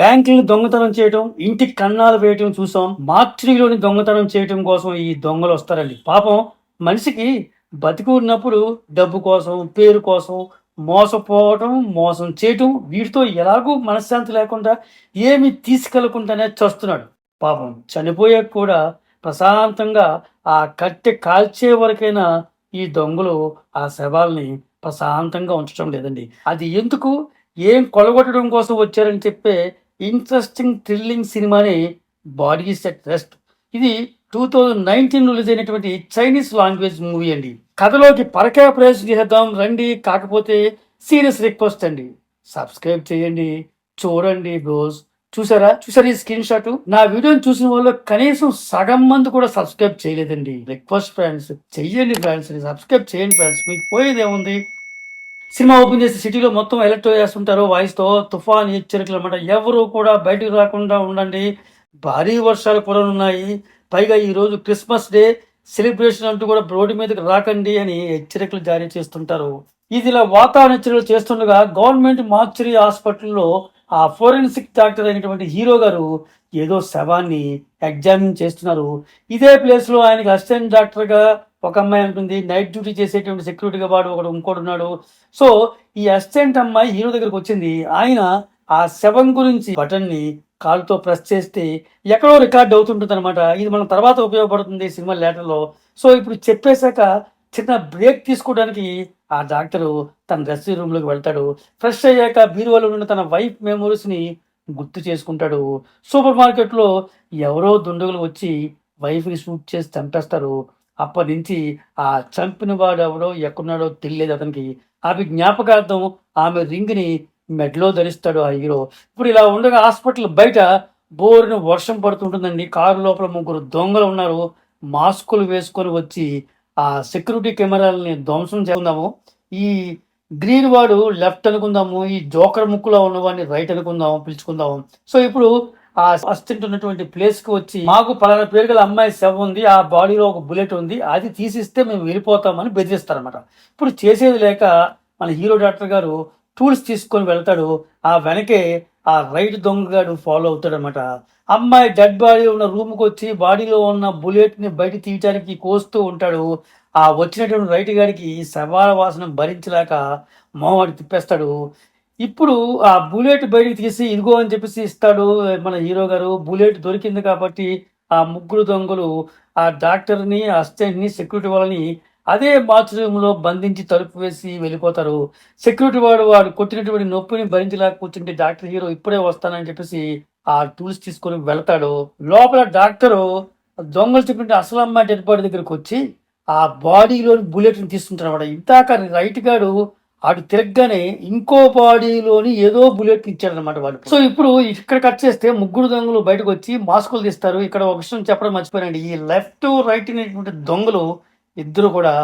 బ్యాంకులను దొంగతనం చేయటం ఇంటికి కన్నాలు వేయటం చూసాం. మార్చిలోని దొంగతనం చేయటం కోసం ఈ దొంగలు వస్తారండి. పాపం మనిషికి బతికి ఉన్నప్పుడు డబ్బు కోసం పేరు కోసం మోసపోవటం మోసం చేయటం వీటితో ఎలాగూ మనశ్శాంతి లేకుండా ఏమి తీసుకెళ్ళకుండానే చస్తున్నాడు. పాపం చనిపోయాక కూడా ప్రశాంతంగా ఆ కట్టె కాల్చే వరకైనా ఈ దొంగలు ఆ శవాల్ని ప్రశాంతంగా ఉంచడం లేదండి. అది ఎందుకు? ఏం కొలగొట్టడం కోసం వచ్చారని చెప్పే ఇంట్రెస్టింగ్ థ్రిల్లింగ్ సినిమాని బాడీ సెట్ రెస్ట్. ఇది టూ థౌజండ్ నైన్టీన్ రిలీజ్ అయినటువంటి చైనీస్ లాంగ్వేజ్ మూవీ అండి. కథలోకి పరకే ప్రవేశం చేద్దాం రండి కాకపోతే సీరియస్ రిక్వెస్ట్ అండి. సబ్స్క్రైబ్ చేయండి చూడండి బ్రోస్. చూసారా? చూసారా ఈ స్క్రీన్ షాట్? నా వీడియోని చూసిన వాళ్ళు కనీసం సగం మంది కూడా సబ్స్క్రైబ్ చేయలేదండి. రిక్వెస్ట్ ఫ్రెండ్స్ చెయ్యండి ఫ్రెండ్స్ సబ్స్క్రైబ్ చేయండి ఫ్రెండ్స్. మీకు పోయేది ఏముంది? సినిమా ఓపెన్ చేసి సిటీలో మొత్తం ఎలర్ట్ చేస్తుంటారు వాయిస్తో తుఫాన్ హెచ్చరికలు అనమాట ఎవరు కూడా బయటకు రాకుండా ఉండండి. భారీ వర్షాలు కూడా ఉన్నాయి. పైగా ఈరోజు క్రిస్మస్ డే సెలబ్రేషన్ అంటూ కూడా రోడ్డు మీదకి రాకండి అని హెచ్చరికలు జారీ చేస్తుంటారు. ఇది ఇలా వాతావరణ హెచ్చరికలు చేస్తుండగా గవర్నమెంట్ మార్చురీ హాస్పిటల్లో ఆ ఫోరెన్సిక్ డాక్టర్ అయినటువంటి హీరో గారు ఏదో శవాన్ని ఎగ్జామిన్ చేస్తున్నారు. ఇదే ప్లేస్లో ఆయనకి అసిస్టెంట్ డాక్టర్గా ఒక అమ్మాయి ఉంటుంది నైట్ డ్యూటీ చేసేటువంటి సెక్యూరిటీగా వాడు ఒకడు ఇంకోటి ఉన్నాడు. సో ఈ అసిస్టెంట్ అమ్మాయి హీరో దగ్గరకు వచ్చింది. ఆయన ఆ శవం గురించి బటన్ని కాలుతో ప్రెస్ చేస్తే ఎక్కడో రికార్డ్ అవుతుంటుంది అనమాట ఇది మనం తర్వాత ఉపయోగపడుతుంది సినిమా లేటర్లో సో ఇప్పుడు చెప్పేశాక చిన్న బ్రేక్ తీసుకోవడానికి ఆ డాక్టరు తన డ్రెస్సింగ్ రూమ్లోకి వెళ్తాడు. ఫ్రెష్ అయ్యాక బీరువాలో ఉన్న తన వైఫ్ మెమోరీస్ని గుర్తు చేసుకుంటాడు. సూపర్ మార్కెట్లో ఎవరో దుండగులు వచ్చి వైఫ్ని షూట్ చేసి చంపేస్తారు. అప్పటి నుంచి ఆ చంపిన వాడు ఎవరో ఎక్కడున్నాడో తెలియలేదు అతనికి. ఆమె జ్ఞాపకార్థం ఆమె రింగ్ని మెడలో ధరిస్తాడు ఆ హీరో. ఇప్పుడు ఇలా ఉండగా హాస్పిటల్ బయట బోరును వర్షం పడుతుంటుందండి. కారు లోపల ముగ్గురు దొంగలు ఉన్నారు. మాస్కులు వేసుకొని వచ్చి ఆ సెక్యూరిటీ కెమెరాలని ధ్వంసం చేద్దాము ఈ గ్రీన్ వాడు లెఫ్ట్ అనుకుందాము. ఈ జోకర్ ముక్కులో ఉన్నవాడిని రైట్ అనుకుందాము పిలుచుకుందాము. సో ఇప్పుడు ఆ అసిస్టెంట్ ఉన్నటువంటి ప్లేస్కి వచ్చి మాకు పలానా పేరు గల అమ్మాయి శవం ఉంది ఆ బాడీలో ఒక బుల్లెట్ ఉంది అది తీసిస్తే మేము వెళ్ళిపోతామని బెదిరిస్తారన్నమాట. ఇప్పుడు చేసేది లేక మన హీరో డాక్టర్ గారు టూల్స్ తీసుకొని వెళ్తాడు ఆ వెనకే ఆ రైట్ దొంగగాడు ఫాలో అవుతాడు అనమాట అమ్మాయి డెడ్ బాడీ ఉన్న రూమ్కి వచ్చి బాడీలో ఉన్న బుల్లెట్ని బయట తీయడానికి కోస్తూ ఉంటాడు. ఆ వచ్చినటువంటి రైట్ గాడికి శవాల వాసన భరించలేక మోహన్ తిప్పేస్తాడు. ఇప్పుడు ఆ బుల్లెట్ బయటికి తీసి ఇదిగో అని చెప్పేసి ఇస్తాడు మన హీరో గారు. బుల్లెట్ దొరికింది కాబట్టి ఆ ముగ్గురు దొంగలు ఆ డాక్టర్ని అసిస్టెంట్ని సెక్యూరిటీ వాళ్ళని అదే బాత్రూంలో బంధించి తలుపు వేసి వెళ్ళిపోతారు. సెక్యూరిటీ వాడు వాడు కొట్టినటువంటి నొప్పిని భరించలేక కూర్చుంటే డాక్టర్ హీరో ఇప్పుడే వస్తానని చెప్పేసి ఆ టూల్స్ తీసుకొని వెళ్తాడు. లోపల డాక్టరు దొంగలు చెప్పినట్టు అసలు అమ్మాయి డెడ్ బాడీ దగ్గరకు వచ్చి ఆ బాడీలోని బుల్లెట్ని తీసుకుంటారు తీసుకుంటాడు ఇంతాక రైట్ గాడు ఆడు తిరగగానే ఇంకో బాడీలోని ఏదో బుల్లెట్ ఇచ్చాడనమాట వాడు. సో ఇప్పుడు ఇక్కడ కట్ చేస్తే ముగ్గురు దొంగలు బయటకు వచ్చి మాస్కులు తీస్తారు. ఇక్కడ ఒక విషయం చెప్పడం మర్చిపోయానండి. ఈ లెఫ్ట్ రైట్ అనేటువంటి దొంగలు ఇద్దరు కూడా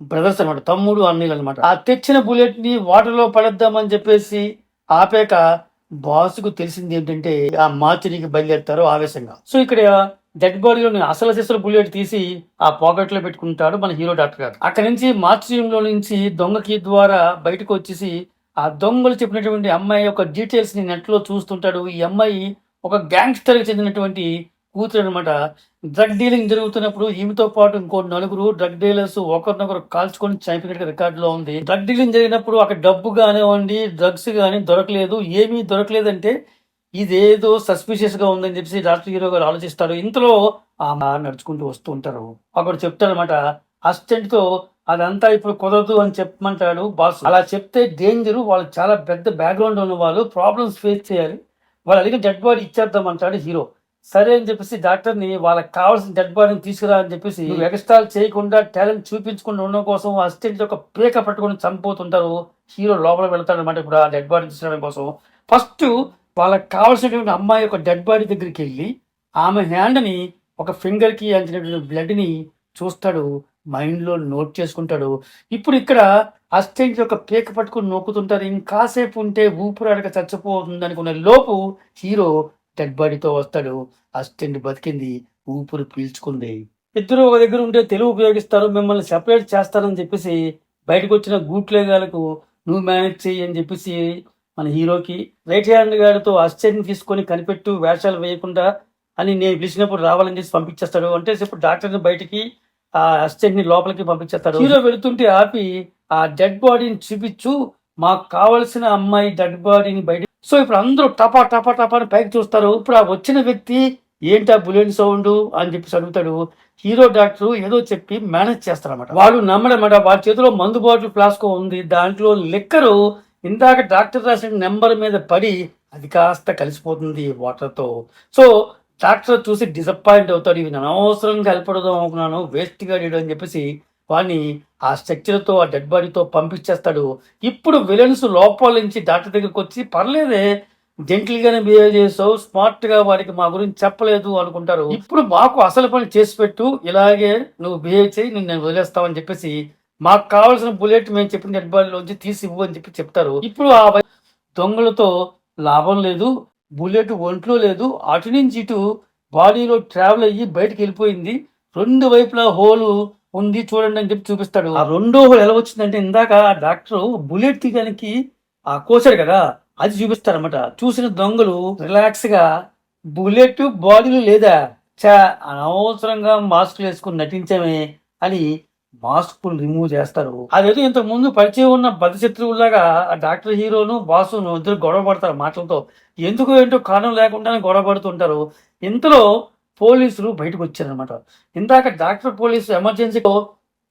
బ్రదర్స్ అనమాట తమ్ముడు అన్నీలు అనమాట ఆ తెచ్చిన బుల్లెట్ని వాటర్లో పడేద్దామని చెప్పేసి ఆపాక బాస్కు తెలిసింది ఏంటంటే ఆ మార్చినికి బయలుదేరుతారు ఆవేశంగా. సో ఇక్కడ డెడ్ బాడీలో అసలు సిసలు బుల్లెట్ తీసి ఆ పాకెట్లో పెట్టుకుంటాడు మన హీరో డాక్టర్ గారు. అక్కడ నుంచి మార్చియంలో నుంచి దొంగకి ద్వారా బయటకు వచ్చేసి ఆ దొంగలు చెప్పినటువంటి అమ్మాయి యొక్క డీటెయిల్స్ని చూస్తుంటాడు. ఈ అమ్మాయి ఒక గ్యాంగ్స్టర్కి చెందినటువంటి కూతురు అనమాట డ్రగ్ డీలింగ్ జరుగుతున్నప్పుడు ఈమెతో పాటు ఇంకో నలుగురు డ్రగ్ డీలర్స్ ఒకరినొకరు కాల్చుకొని చంపినట్టు రికార్డులో ఉంది. డ్రగ్ డీలింగ్ జరిగినప్పుడు అక్కడ డబ్బు కానివ్వండి డ్రగ్స్ కానీ దొరకలేదు. ఏమీ దొరకలేదంటే ఇదేదో సస్పిషియస్గా ఉందని చెప్పేసి డాక్టర్ హీరో గారు ఆలోచిస్తారు. ఇంతలో ఆ మా నడుచుకుంటూ వస్తూ ఉంటారు. ఒకడు చెప్తారనమాట అసిస్టెంట్తో అదంతా ఇప్పుడు కుదరదు అని చెప్పమంటాడు బాస్. అలా చెప్తే డేంజర్ వాళ్ళు చాలా పెద్ద బ్యాక్గ్రౌండ్ ఉన్న వాళ్ళు ప్రాబ్లమ్స్ ఫేస్ చేయాలి. వాళ్ళు అడిగిన డెడ్ బాడీ ఇచ్చేద్దాం అంటాడు హీరో. సరే అని చెప్పేసి డాక్టర్ని వాళ్ళకి కావాల్సిన డెడ్ బాడీని తీసుకురా అని చెప్పేసి ఎక్స్ట్రాల్ చేయకుండా టాలెంట్ చూపించకుండా ఉండడం కోసం అసిస్టెంట్ యొక్క పేక పట్టుకొని చనిపోతుంటారు. హీరో లోపల వెళ్తాడు అనమాట ఇప్పుడు ఆ డెడ్ బాడీ తీసుకోవడం కోసం. ఫస్ట్ వాళ్ళకి కావాల్సినటువంటి అమ్మాయి యొక్క డెడ్ బాడీ దగ్గరికి వెళ్ళి ఆమె హ్యాండ్ని ఒక ఫింగర్కి అంచినటువంటి బ్లడ్ని చూస్తాడు మైండ్లో నోట్ చేసుకుంటాడు. ఇప్పుడు ఇక్కడ అసిస్టెంట్ యొక్క పేక పట్టుకుని నొక్కుతుంటారు. ఇంకాసేపు ఉంటే ఊపిరాడక చచ్చిపోతుంది అనుకునే లోపు హీరో డెడ్ బాడీతో వస్తాడు. అసిస్టెంట్ బతికింది. ఊపిరి పీల్చుకుంది. ఇద్దరు ఒక దగ్గర ఉంటే తెలుగు ఉపయోగిస్తారు. మిమ్మల్ని సెపరేట్ చేస్తారని చెప్పేసి బయటకు వచ్చిన గూట్లేగాలకు నువ్వు మేనేజ్ చెయ్యి అని చెప్పేసి మన హీరోకి రైట్ హ్యాండ్ గారితో అసిస్టెంట్ తీసుకొని కనిపెట్టు వేషాలు వేయకుండా అని నేను పిలిచినప్పుడు రావాలని చేసి పంపించేస్తాడు. అంటే చెప్పు డాక్టర్ని బయటికి ఆ అసిస్టెంట్ని లోపలికి పంపించేస్తాడు. హీరో వెళుతుంటే ఆపి ఆ డెడ్ బాడీని చూపించు మాకు కావలసిన అమ్మాయి డెడ్ బాడీని బయట సో ఇప్పుడు అందరూ టపా టపా టపా అని పైకి చూస్తారు. ఇప్పుడు ఆ వచ్చిన వ్యక్తి ఏంటా బులెట్ సౌండ్? అని చెప్పి అడుగుతాడు. హీరో డాక్టర్ ఏదో చెప్పి మేనేజ్ చేస్తారన్నమాట. వాళ్ళు నమ్మడమాట వాళ్ళ చేతిలో మందు బాటిల్ ఫ్లాస్కో ఉంది. దాంట్లో లిక్కరు ఇందాక డాక్టర్ రాసిన నెంబర్ మీద పడి అది కాస్త కలిసిపోతుంది వాటర్తో. సో డాక్టర్ చూసి డిసప్పాయింట్ అవుతాడు ఇవి అనవసరంగా కలపడదాం అనుకున్నాను వేస్ట్గా అడిగాడు అని చెప్పేసి వాడిని ఆ స్ట్రక్చర్తో ఆ డెడ్ బాడీతో పంపించేస్తాడు. ఇప్పుడు విలన్స్ లోపల నుంచి డాక్టర్ దగ్గరికి వచ్చి పర్లేదే జెంటిల్గానే బిహేవ్ చేసావు స్మార్ట్గా వారికి మా గురించి చెప్పలేదు అనుకుంటారు. ఇప్పుడు మాకు అసలు పని చేసి పెట్టు ఇలాగే నువ్వు బిహేవ్ చేయి నేను వదిలేస్తావని చెప్పేసి మాకు కావాల్సిన బుల్లెట్ మేము చెప్పిన డెడ్ బాడీలోంచి తీసి ఇవ్వు అని చెప్పి చెప్తారు. ఇప్పుడు ఆ దొంగలతో లాభం లేదు బుల్లెట్ ఒంట్లో లేదు అటు నుంచి ఇటు బాడీలో ట్రావెల్ అయ్యి బయటకు వెళ్ళిపోయింది. రెండు వైపులా హోలు ఉంది చూడండి అని చెప్పి చూపిస్తాడు. ఆ రెండో హోల్ ఎలా వచ్చిందంటే ఇందాక ఆ డాక్టర్ బుల్లెట్ తీయడానికి ఆ కోసాడు కదా అది చూపిస్తారన్నమాట. చూసిన దొంగలు రిలాక్స్గా బుల్లెట్ బాడీలో లేదా? చా అనవసరంగా మాస్కులు వేసుకుని నటించమే అని మాస్కులు రిమూవ్ చేస్తారు. అదేదో ఇంతకు ముందు పరిచయం ఉన్న బద్ధశత్రువులాగా ఆ డాక్టర్ హీరోను బాసును ఇద్దరు గొడవ పడతారు మాటలతో. ఎందుకు ఏంటో కారణం లేకుండానే గొడవ పడుతుంటారు. ఇంతలో పోలీసులు బయటకు వచ్చారనమాట ఇందాక డాక్టర్ పోలీసు ఎమర్జెన్సీలో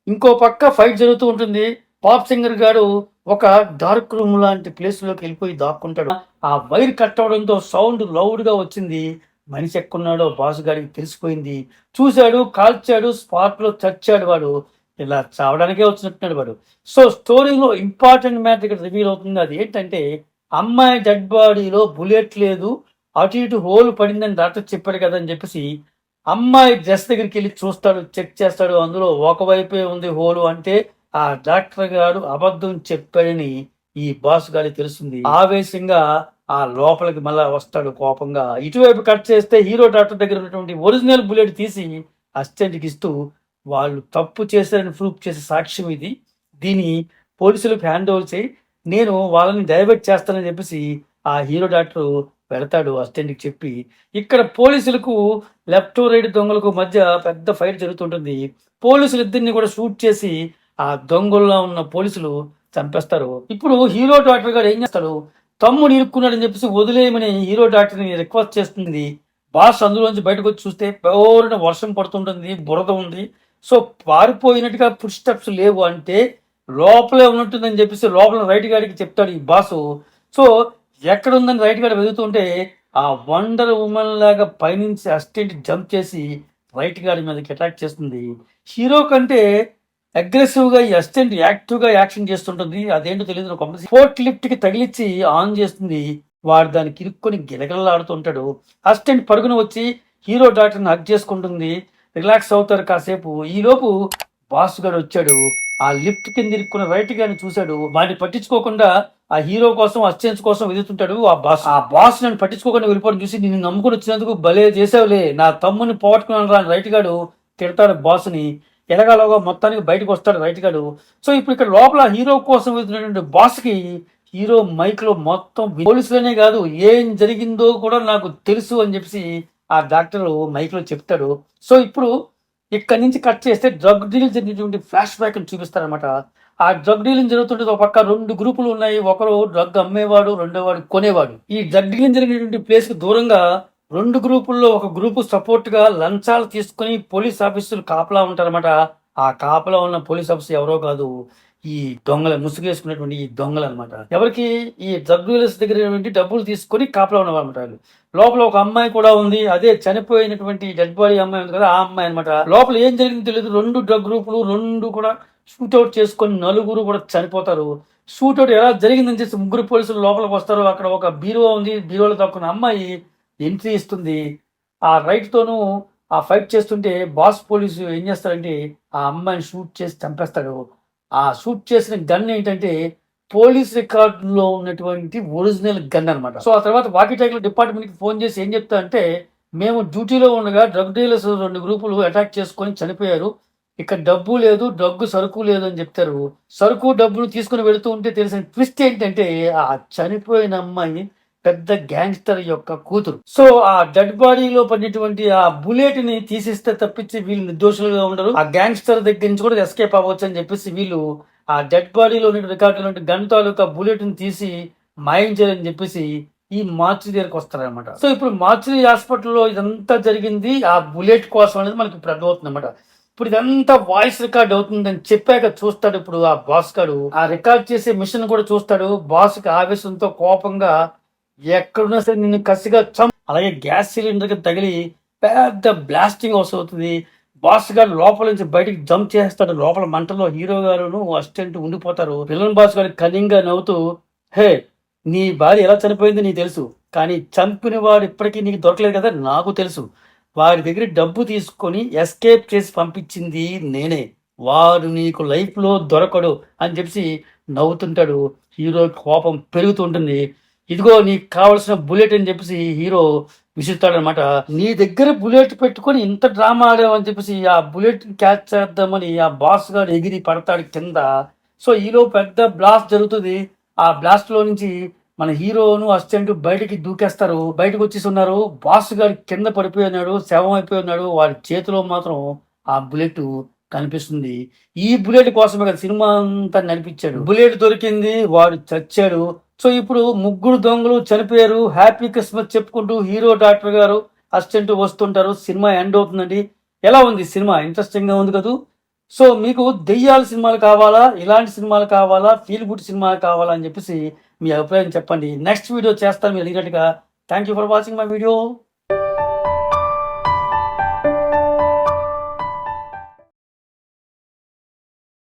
ఇంకో పక్క ఫైట్ జరుగుతూ ఉంటుంది. పాప్ సింగర్ గారు ఒక డార్క్ రూమ్ లాంటి ప్లేస్లోకి వెళ్ళిపోయి దాక్కుంటాడు. ఆ వైర్ కట్ అవడంతో సౌండ్ లౌడ్గా వచ్చింది. మనిషి ఎక్కున్నాడో బాస్ గారికి తెలిసిపోయింది. చూశాడు కాల్చాడు స్పాట్లో చచ్చాడు వాడు. ఇలా చావడానికే వచ్చినట్టున్నాడు వాడు. సో స్టోరీలో ఇంపార్టెంట్ మ్యాటర్ ఇక్కడ రివీల్ అవుతుంది. అది ఏంటంటే అమ్మాయి డెడ్ బాడీలో బుల్లెట్ లేదు అటు ఇటు హోల్ పడిందని డాక్టర్ చెప్పాడు కదా అని చెప్పేసి అమ్మాయి డ్రెస్ దగ్గరికి వెళ్ళి చూస్తాడు చెక్ చేస్తాడు. అందులో ఒకవైపే ఉంది హోలు అంటే ఆ డాక్టర్ గారు అబద్ధం చెప్పాడని ఈ బాస్ గారి తెలుస్తుంది. ఆవేశంగా ఆ లోపలికి మళ్ళా వస్తాడు కోపంగా. ఇటువైపు కట్ చేస్తే హీరో డాక్టర్ దగ్గర ఉన్నటువంటి ఒరిజినల్ బుల్లెట్ తీసి అసిస్టెంట్కి ఇస్తూ వాళ్ళు తప్పు చేశారని ప్రూఫ్ చేసే సాక్ష్యం ఇది. దీన్ని పోలీసులకు హ్యాండ్ ఓవర్ చేయి. నేను వాళ్ళని డైవర్ట్ చేస్తానని చెప్పేసి ఆ హీరో డాక్టర్ పెడతాడు అసిస్టెంట్కి చెప్పి. ఇక్కడ పోలీసులకు లెఫ్ట్ రైట్ దొంగలకు మధ్య పెద్ద ఫైట్ జరుగుతుంటుంది. పోలీసులు ఇద్దరిని కూడా షూట్ చేసి ఆ దొంగల్లో ఉన్న పోలీసులు చంపేస్తారు. ఇప్పుడు హీరో డాక్టర్ గారు ఏం చేస్తాడు తమ్ముడు ఇరుక్కున్నాడని చెప్పేసి వదిలేయమని హీరో డాక్టర్ని రిక్వెస్ట్ చేస్తుంది. బాస్ అందులోంచి బయటకు వచ్చి చూస్తే పౌరున వర్షం పడుతుంటుంది బురద ఉంది. సో పారిపోయినట్టుగా ఫుడ్ స్టెప్స్ లేవు అంటే లోపలే ఉన్నట్టుందని చెప్పేసి లోపల రైట్ గాడికి చెప్తాడు ఈ బాసు. సో ఎక్కడ ఉందని రైట్ గాడి వెతుకుతుంటే ఆ వండర్ ఉమెన్ లాగా పైనుంచి అసిస్టెంట్ జంప్ చేసి రైట్ గాడి మీదకి అటాక్ చేస్తుంది. హీరో కంటే అగ్రెసివ్గా ఈ అసిస్టెంట్ యాక్టివ్గా యాక్షన్ చేస్తుంటుంది. అదేంటో తెలియదు ఒక ఫోర్ట్ లిఫ్ట్కి తగిలిచ్చి ఆన్ చేస్తుంది. వాడు దానికి ఇరుక్కొని గిలగలలాడుతుంటాడు. అసిస్టెంట్ పరుగున వచ్చి హీరో డాక్టర్ని హక్ చేసుకుంటుంది. రిలాక్స్ అవుతారు కాసేపు. ఈలోపు బాస్ గారు వచ్చాడు. ఆ లిఫ్ట్ కింద ఇరుక్కున్న రైట్ గాని చూశాడు. వాడిని పట్టించుకోకుండా ఆ హీరో కోసం అసిస్టెంట్స్ కోసం వెతుకుతుంటాడు ఆ బాస్. ఆ బాస్ నన్ను పట్టించుకోకుండా వెళ్ళిపోవడం చూసి నిన్ను నమ్ముకుని వచ్చినందుకు భలే చేసావులే నా తమ్ముని పోగొట్టుకున్నాను రా రైట్ గాడు తిడతాడు బాస్ని. మొత్తానికి బయటకు వస్తాడు రైట్ గాడు సో ఇప్పుడు ఇక్కడ లోపల హీరో కోసం వెళ్తున్నటువంటి బాస్కి హీరో మైక్లో మొత్తం పోలీసులనే కాదు ఏం జరిగిందో కూడా నాకు తెలుసు అని చెప్పేసి ఆ డాక్టర్ మైక్లో చెప్తాడు. సో ఇప్పుడు ఇక్కడి నుంచి కట్ చేస్తే డ్రగ్ డీల్ జరిగినటువంటి ఫ్లాష్ బ్యాక్ చూపిస్తారనమాట ఆ డ్రగ్ డీలింగ్ జరుగుతుంటే ఒక పక్క రెండు గ్రూపులు ఉన్నాయి. ఒకరు డ్రగ్ అమ్మేవాడు రెండోవాడు కొనేవాడు. ఈ డ్రగ్ డీలింగ్ జరిగినటువంటి ప్లేస్కి దూరంగా రెండు గ్రూపుల్లో ఒక గ్రూపు సపోర్ట్గా లంచాలు తీసుకుని పోలీస్ ఆఫీసులు కాపలా ఉంటారన్నమాట. ఆ కాపలా ఉన్న పోలీస్ ఆఫీసర్ ఎవరో కాదు. ఈ దొంగల ముసుగేసుకున్నటువంటి ఈ దొంగలు అనమాట ఎవరికి ఈ డ్రగ్ డీలర్స్ దగ్గర డబ్బులు తీసుకొని కాపలా ఉన్నవారనమాట లోపల ఒక అమ్మాయి కూడా ఉంది. అదే చనిపోయినటువంటి డెడ్ బాడీ అమ్మాయి ఉంది కదా ఆ అమ్మాయి అనమాట లోపల ఏం జరిగిందో తెలియదు. రెండు డ్రగ్ గ్రూపులు రెండు కూడా షూట్అవుట్ చేసుకొని నలుగురు కూడా చనిపోతారు. షూట్అవుట్ ఎలా జరిగిందని చెప్పి ముగ్గురు పోలీసులు లోపలికి వస్తారు. అక్కడ ఒక బీరువా ఉంది. బీరువాలో తక్కువ అమ్మాయి ఎంట్రీ ఇస్తుంది. ఆ రైట్ తోనూ ఆ ఫైట్ చేస్తుంటే బాస్ పోలీసు ఏం చేస్తారంటే ఆ అమ్మాయిని షూట్ చేసి చంపేస్తాడు. ఆ షూట్ చేసిన గన్ ఏంటంటే పోలీస్ రికార్డులో ఉన్నటువంటి ఒరిజినల్ గన్ అన్నమాట. సో ఆ తర్వాత వాకి టైగర్ డిపార్ట్మెంట్కి ఫోన్ చేసి ఏం చెప్తా అంటే మేము డ్యూటీలో ఉండగా డ్రగ్ డీలర్స్ రెండు గ్రూపులు అటాక్ చేసుకొని చనిపోయారు. ఇక్కడ డబ్బు లేదు డ్రగ్ సరుకు లేదు అని చెప్తారు. సరుకు డబ్బులు తీసుకుని వెళుతూ ఉంటే తెలిసిన ట్విస్ట్ ఏంటంటే ఆ చనిపోయిన అమ్మాయి పెద్ద గ్యాంగ్స్టర్ యొక్క కూతురు. సో ఆ డెడ్ బాడీలో పడినటువంటి ఆ బుల్లెట్ని తీసిస్తే తప్పించి వీళ్ళు నిర్దోషులుగా ఉండరు. ఆ గ్యాంగ్స్టర్ దగ్గర నుంచి కూడా ఎస్కేప్ అవ్వచ్చు అని చెప్పేసి వీళ్ళు ఆ డెడ్ బాడీలో ఉన్న రికార్డులో గన్ తాలూకా బుల్లెట్ని తీసి మాయం చేయాలని చెప్పేసి ఈ మార్చి దగ్గరకు వస్తారనమాట సో ఇప్పుడు మార్చి హాస్పిటల్లో ఇదంతా జరిగింది. ఆ బుల్లెట్ కోసం అనేది మనకి ఇప్పుడు అర్థమవుతుంది అనమాట ఇప్పుడు ఇదంతా వాయిస్ రికార్డ్ అవుతుందని చెప్పాక చూస్తాడు ఇప్పుడు ఆ బాస్ గాడు. ఆ రికార్డ్ చేసే మిషన్ కూడా చూస్తాడు. బాస్కి ఆవేశంతో కోపంగా ఎక్కడున్నా సరే నిన్ను కసిగా చం అలాగే గ్యాస్ సిలిండర్కి తగిలి పెద్ద బ్లాస్టింగ్ అవసరం అవుతుంది. బాస్ గారు లోపల నుంచి బయటికి జంప్ చేస్తాడు. లోపల మంటలో హీరో గారును అసిస్టెంట్ ఉండిపోతారు. విలన్ బాస్ గారు కన్నింగా నవ్వుతూ హే నీ భార్య ఎలా చనిపోయింది నీకు తెలుసు. కానీ చంపిన వాడు ఇప్పటికీ నీకు దొరకలేదు కదా నాకు తెలుసు. వారి దగ్గర డబ్బు తీసుకొని ఎస్కేప్ చేసి పంపించింది నేనే. వారు నీకు లైఫ్లో దొరకడు అని చెప్పి నవ్వుతుంటాడు. హీరో కోపం పెరుగుతుంటుంది ఇదిగో నీకు కావలసిన బుల్లెట్ అని చెప్పేసి హీరో విసురుతాడనమాట నీ దగ్గర బుల్లెట్ పెట్టుకొని ఇంత డ్రామా ఆడావని చెప్పేసి ఆ బుల్లెట్ క్యాచ్ చేద్దామని ఆ బాస్ గారు ఎగిరి పడతాడు కింద. సో ఈలో పెద్ద బ్లాస్ట్ జరుగుతుంది. ఆ బ్లాస్ట్లో నుంచి మన హీరోను అసిస్టెంట్ బయటికి దూకేస్తారు. బయటకు వచ్చేసి ఉన్నారు బాస్ గారు కింద పడిపోయి ఉన్నాడు శవం అయిపోయి ఉన్నాడు. వారి చేతిలో మాత్రం ఆ బుల్లెట్ కనిపిస్తుంది. ఈ బుల్లెట్ కోసమే కదా సినిమా అంతా నడిపించాడు. బుల్లెట్ దొరికింది వాడు చచ్చాడు. సో ఇప్పుడు ముగ్గురు దొంగలు చనిపోయారు. హ్యాపీ క్రిస్మస్ చెప్పుకుంటూ హీరో డాక్టర్ గారు అసిస్టెంట్ వస్తుంటారు. సినిమా ఎండ్ అవుతుందండి. ఎలా ఉంది సినిమా? ఇంట్రెస్టింగ్గా ఉంది కదూ? సో మీకు దెయ్యాల సినిమాలు కావాలా? ఇలాంటి సినిమాలు కావాలా? ఫీల్ గుడ్ సినిమాలు కావాలా అని చెప్పేసి మీ అభిప్రాయం చెప్పండి. నెక్స్ట్ వీడియో చేస్తాను మీరు అడిగినట్టుగా. Thank you for watching my video